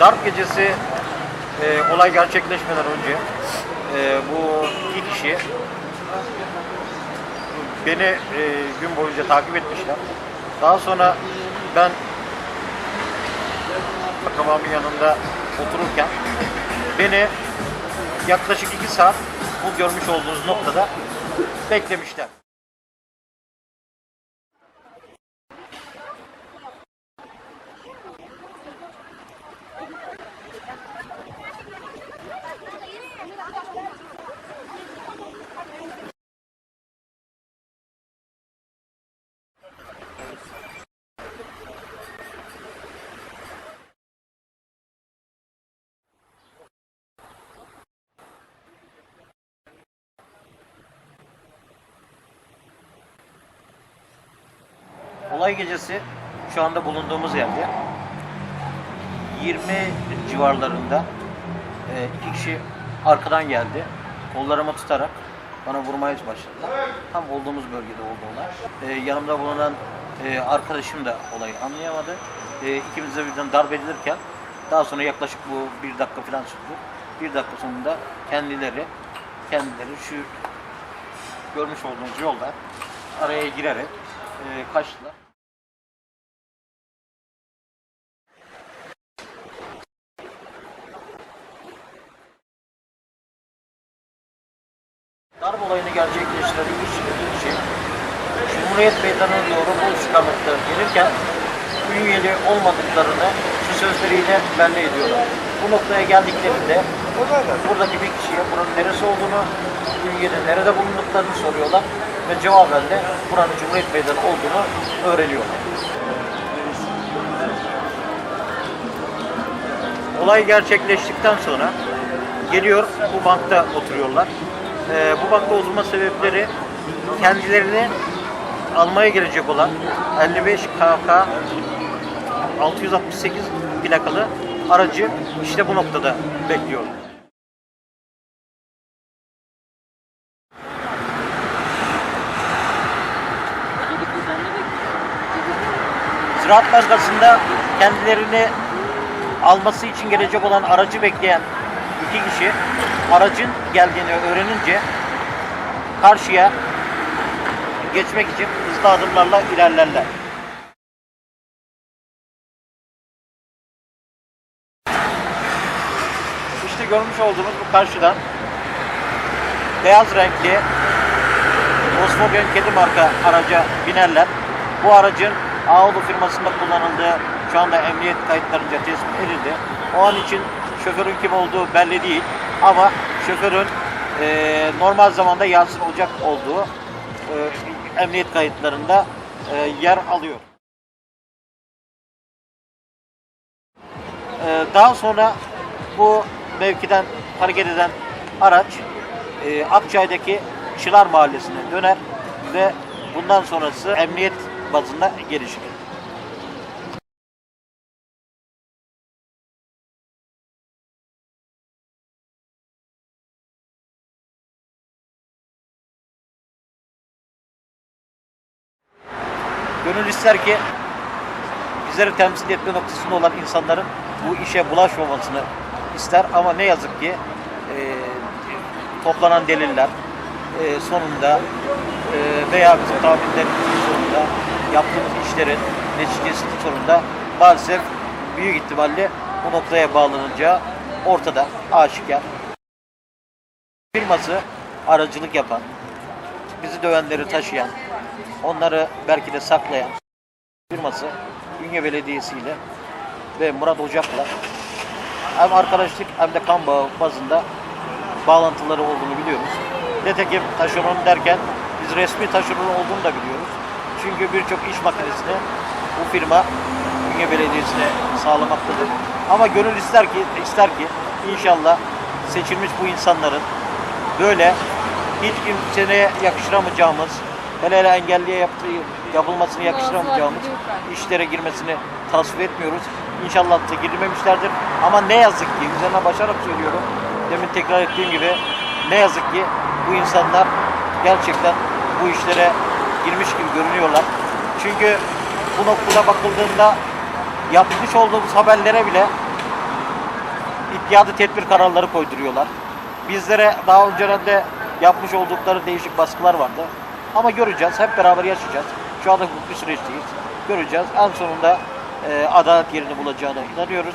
darp gecesi e, olay gerçekleşmeden önce e, bu iki kişi beni e, gün boyunca takip etmişler. Daha sonra ben akrabamın yanında otururken beni yaklaşık iki saat bu görmüş olduğunuz noktada beklemişler. Olay gecesi şu anda bulunduğumuz yerde 20 civarlarında e, iki kişi arkadan geldi. Kollarımı tutarak bana vurmaya başladılar. Tam olduğumuz bölgede oldu olay. E, yanımda bulunan e, arkadaşım da olayı anlayamadı. E, ikimiz de birden darp edilirken daha sonra yaklaşık bu bir dakika falan sürdü. Bir dakika sonunda kendileri kendileri şu görmüş olduğunuz yolda araya girerek e, kaçtılar. Darp olayını gerçekleştiren kişi, kişi Cumhuriyet Meydanı'na doğru bu istikamette gelirken Ünyeli olmadıklarını şu sözleriyle belli ediyorlar. Bu noktaya geldiklerinde buradaki bir kişiye buranın neresi olduğunu, Ünye'de nerede bulunduklarını soruyorlar ve cevaben de buranın Cumhuriyet Meydanı olduğunu öğreniyorlar. Olay gerçekleştikten sonra geliyor bu bankta oturuyorlar. Ee, bu bankta oturma sebepleri kendilerini almaya gelecek olan 55 KK 668 plakalı aracı işte bu noktada bekliyorlar. Ziraat Bankası'nda kendilerini alması için gelecek olan aracı bekleyen iki kişi aracın geldiğini öğrenince karşıya geçmek için hızlı adımlarla ilerlerler. İşte görmüş olduğunuz bu karşıdan beyaz renkli Volkswagen kedi marka araca binerler. Bu aracın Ağolu firmasında kullanıldığı şu anda emniyet kayıtlarınca tespit edildi. O an için şoförün kim olduğu belli değil ama şoförün e, normal zamanda Yasin Ocak olduğu e, emniyet kayıtlarında e, yer alıyor. E, daha sonra bu mevkiden hareket eden araç e, Akçay'daki Çılar Mahallesi'ne döner ve bundan sonrası emniyet bazında gelişir. Gönül ister ki bizleri temsil etme noktasında olan insanların bu işe bulaşmamasını ister ama ne yazık ki e, toplanan deliller e, sonunda e, veya bizim tahminlerimizin sonunda yaptığımız işlerin neticesi sonunda maalesef büyük ihtimalle bu noktaya bağlanacağı ortada aşikar. Firması aracılık yapan, bizi dövenleri taşıyan, onları belki de saklayan firması Ünye Belediyesi ile ve Murat Ocak'la hem arkadaşlık hem de kan bağı bazında bağlantıları olduğunu biliyoruz. Nitekim taşeron derken biz resmi taşeron olduğunu da biliyoruz. Çünkü birçok iş makinesini bu firma Ünye Belediyesi'ne sağlamaktadır. Ama gönül ister ki ister ki inşallah seçilmiş bu insanların böyle hiç kimseye yakıştıramayacağımız, hele hele engelliye yaptığı, yapılmasını yakıştıramayacağımız işlere girmesini tasvip etmiyoruz. İnşallah da girmemişlerdir. Ama ne yazık ki, üzerine başarak söylüyorum, demin tekrar ettiğim gibi, ne yazık ki bu insanlar gerçekten bu işlere girmiş gibi görünüyorlar. Çünkü bu noktada bakıldığında yapmış olduğumuz haberlere bile iade tedbir kararları koyduruyorlar. Bizlere daha önceden de yapmış oldukları değişik baskılar vardı. Ama göreceğiz, hep beraber yaşayacağız. Şu anda hukuk bir süreçteyiz. Göreceğiz. En sonunda e, adalet yerini bulacağına inanıyoruz.